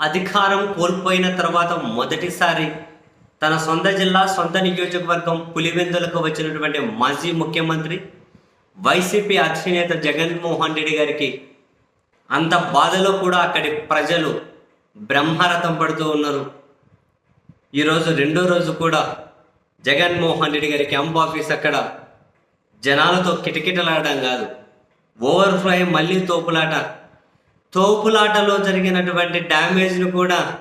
అధికారం కోల్పోయిన తర్వాత మొదటిసారి తన సొంత జిల్లా సొంత నియోజకవర్గం పులివెందులకు వచ్చినటువంటి మాజీ ముఖ్యమంత్రి వైసీపీ అధినేత జగన్మోహన్ రెడ్డి గారికి అంత బాధలో కూడా అక్కడి ప్రజలు బ్రహ్మరథం పడుతూ ఉన్నారు. ఈరోజు రెండో రోజు కూడా జగన్మోహన్ రెడ్డి గారి క్యాంప్ ఆఫీస్ అక్కడ జనాలతో కిటకిటలాడడం కాదు. ఓవర్ఫ్లో మళ్ళీ తోపులాట తోపులాటలో జరిగినటువంటి డ్యామేజ్ను కూడా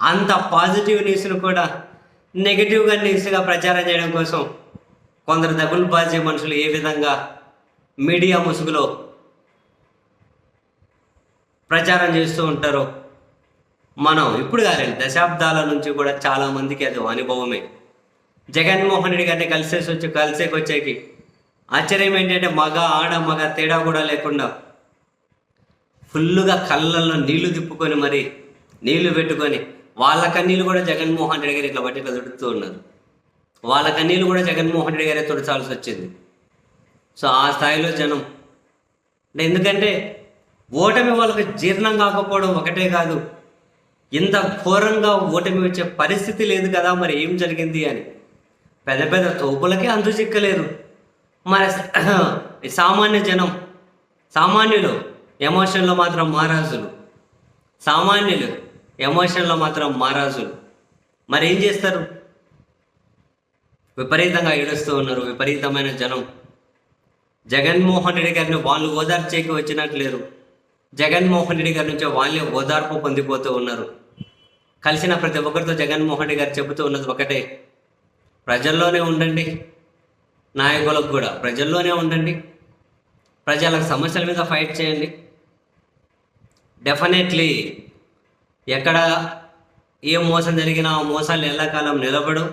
అంత పాజిటివ్ న్యూస్ను కూడా నెగిటివ్గా న్యూస్గా ప్రచారం చేయడం కోసం కొందరు దగులుబాజీ మనుషులు ఏ విధంగా మీడియా ముసుగులో ప్రచారం చేస్తూ ఉంటారో మనం ఇప్పుడు కాదండి దశాబ్దాల నుంచి కూడా చాలా మందికి అది అనుభవమే. జగన్మోహన్ రెడ్డి గారిని కలిసేసి వచ్చి కలిసేకి వచ్చేకి ఆశ్చర్యం ఏంటంటే మగ ఆడ మగ తేడా కూడా లేకుండా ఫుల్లుగా కళ్ళల్లో నీళ్ళు తిప్పుకొని మరి నీళ్ళు పెట్టుకొని వాళ్ళ కన్నీళ్ళు కూడా జగన్మోహన్ రెడ్డి గారు ఇట్లా బట్టి ఇట్లా తుడుతూ ఉన్నారు. వాళ్ళ కన్నీళ్ళు కూడా జగన్మోహన్ రెడ్డి గారే తుడచాల్సి వచ్చింది. సో ఆ స్థాయిలో జనం అంటే ఎందుకంటే ఓటమి వాళ్ళకి జీర్ణం కాకపోవడం ఒకటే కాదు. ఇంత ఘోరంగా ఓటమి వచ్చే పరిస్థితి లేదు కదా మరి ఏం జరిగింది అని. పెద్ద పెద్ద తోపులకే అంతు చిక్కలేరు మరి సామాన్య జనం సామాన్యులు ఎమోషన్లో మాత్రం మహారాజులు. సామాన్యులు ఎమోషన్లో మాత్రం మహారాజులు. మరి ఏం చేస్తారు? విపరీతంగా ఏడుస్తూ ఉన్నారు. విపరీతమైన జనం. జగన్మోహన్ రెడ్డి గారిని వాళ్ళు ఓదార్చేకి వచ్చినట్లేరు. జగన్మోహన్ రెడ్డి గారి నుంచి వాళ్ళే ఓదార్పు పొందిపోతూ ఉన్నారు. కలిసిన ప్రతి ఒక్కరితో జగన్మోహన్ రెడ్డి గారు చెబుతూ ఉన్నది ఒకటే. ప్రజల్లోనే ఉండండి. నాయకులకు కూడా ప్రజల్లోనే ఉండండి. ప్రజల సమస్యల మీద ఫైట్ చేయండి. డెఫినెట్లీ ఎక్కడ ఏ మోసం జరిగినా ఆ మోసాలు ఎల్లకాలం నిలబడు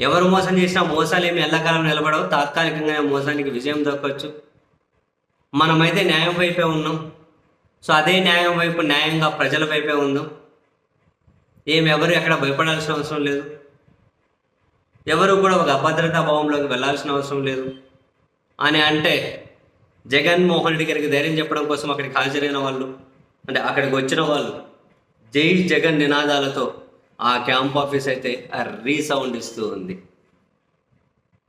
ఎవరు మోసం చేసినా మోసాలు ఏమి ఎల్లకాలం నిలబడవు. తాత్కాలికంగా మోసానికి విజయం దొరకవచ్చు మనమైతే న్యాయం వైపే ఉన్నాం. సో అదే న్యాయం వైపు న్యాయంగా ప్రజల వైపే ఉందాం ఏమి ఎవరు ఎక్కడ భయపడాల్సిన అవసరం లేదు. ఎవరు కూడా ఒక అభద్రతా భావంలోకి వెళ్ళాల్సిన అవసరం లేదు. అని అంటే జగన్మోహన్ రెడ్డి గారికి ధైర్యం చెప్పడం కోసం అక్కడికి హాజరైన వాళ్ళు అంటే అక్కడికి వచ్చిన వాళ్ళు జై జగన్ నినాదాలతో ఆ క్యాంప్ ఆఫీస్ అయితే రీసౌండ్ ఇస్తూ ఉంది.